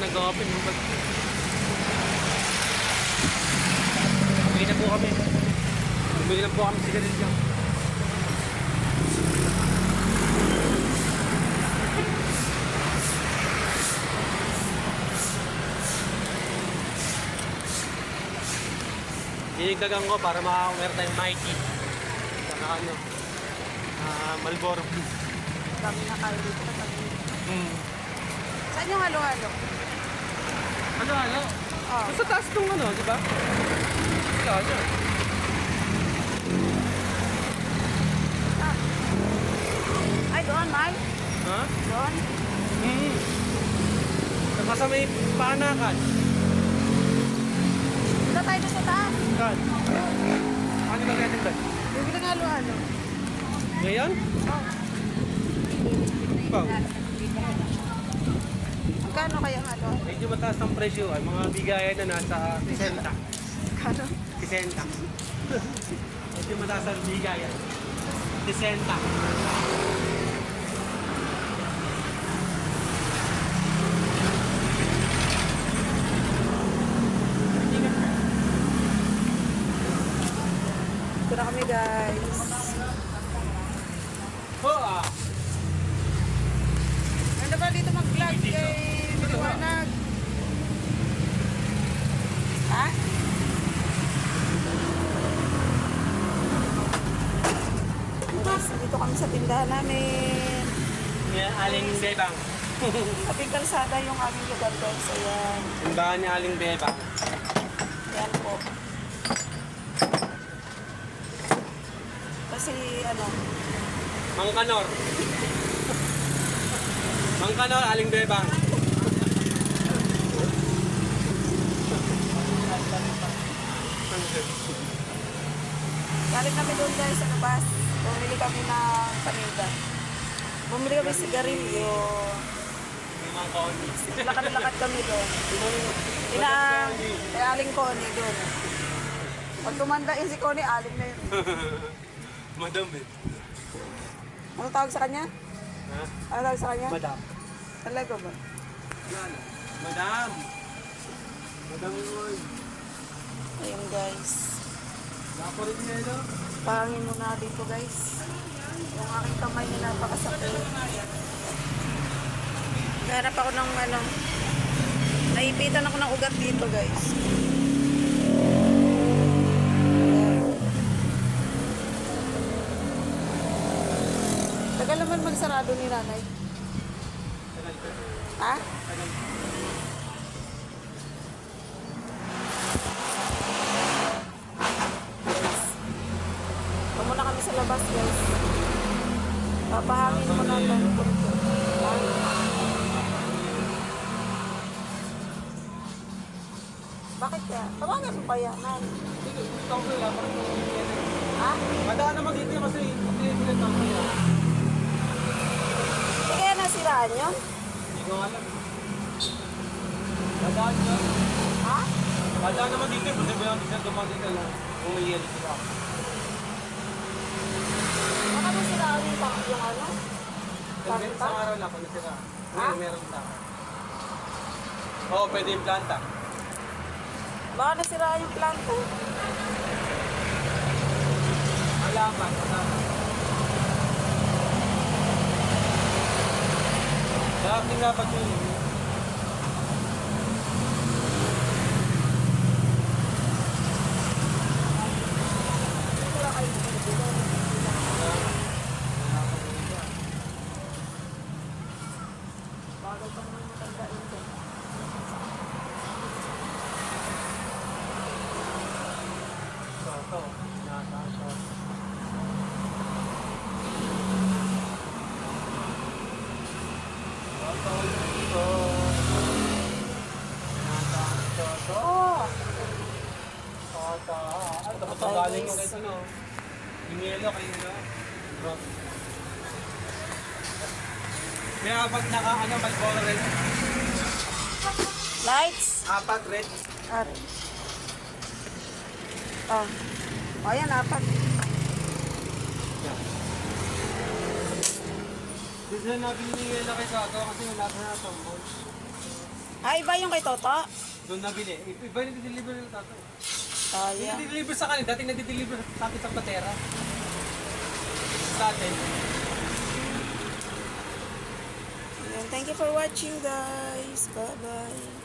nag-open ng bag. Bumili na po kami. Bumili na po kami sigarilyo. Dinigdagan ko para makakumera tayong Mighty. Saka ano, ah, Malboro Blue. Dami na kayo dito. Dami. Hmm. Saan yung halo-halo? Ano, ano? Oh. Sa taas nung ano, di ba? Wala dyan. Ah. Ay, doon, Mai. Ha? Doon. Hmm. Saka sa may panakan. Punta tayo doon sa taas. Kan. Ano ba natin ba? Bibili ng halo-halo. Ngayon? Oh. Ikaw? Magkano kaya ang halo? Medyo mataas ang presyo. Ay, mga bigayan na nasa 60. Magkano? 60. Medyo mataas ang bigayan. 60. Ito na kami, guys. Ah! Ano ba dito mag-vlog kay Miliwanag? Ha? Guys, dito tindahan namin. Yan, Aling Bebang. Kaping kalsada yung aming lugar guys. Ayan. Simbahan ni Aling Bebang. Yan po. Kasi ano, Mang Kanor. Mang Kanor, Aling Bebang. galing kami doon guys sa labas. Bumili kami ng paninda. Bumili kami sigarilyo. Lakad-lakad kami doon. Inaang, kay Aling Connie doon. Pag tumanda yun si Connie, Aling na yun. Madam eh. Ano tawag sa kanya? Ha? Ano tawag sa kanya? Madam. Talaga ba? Yan. Madam. Madam Roy. Ayun guys. Pangin muna dito guys. Yung aking kamay na napakasakit. Hanap ako ng ano. Naipitan ako ng ugat dito guys. Tagal naman magsarado ni nanay. Ha? Guys. Ito muna kami sa labas guys. Papahangin mo na ito. Bakit kaya? Tawagan mo pa yan, nan. Ito ko lang. Ha? Madaan naman dito kasi pinipilit ako kaya. Kaya nasiraan yun? Hindi ko alam. Madaan yun. Ha? Madaan naman dito. Kasi ba yung dumating ka lang. Yelo sila. Baka nasiraan yung, ano? Planta? isang araw lang kung nasira. Ha? Meron na. Oo, pwede yung planta. Baka nasiraan yung planto. Alaman, alaman. Dapat dapat yun. eh. Wala kayo dito. Bagal pa naman matanda yun dyan. Ito, ito. Nasa, ito. Ito, ito. Nasa, ito, ito. Oh! Ito, Ay, dapat ang galing yung ito, no? Yung yelo, kayo, no? Bro. May apat na ka, ano, Malboro red. Lights! Apat red. Ari. Oh. O, yan, apat. Hindi na nabili yung yelo kay Kato kasi wala ka na tambol. Ah, iba yung kay Toto? Doon nabili. Iba yung deliver ng tato. Sayang. Hindi deliver sa kanila. Dating nag-deliver sa atin sa Patera. Sa atin. Ayan, Thank you for watching guys. Bye-bye.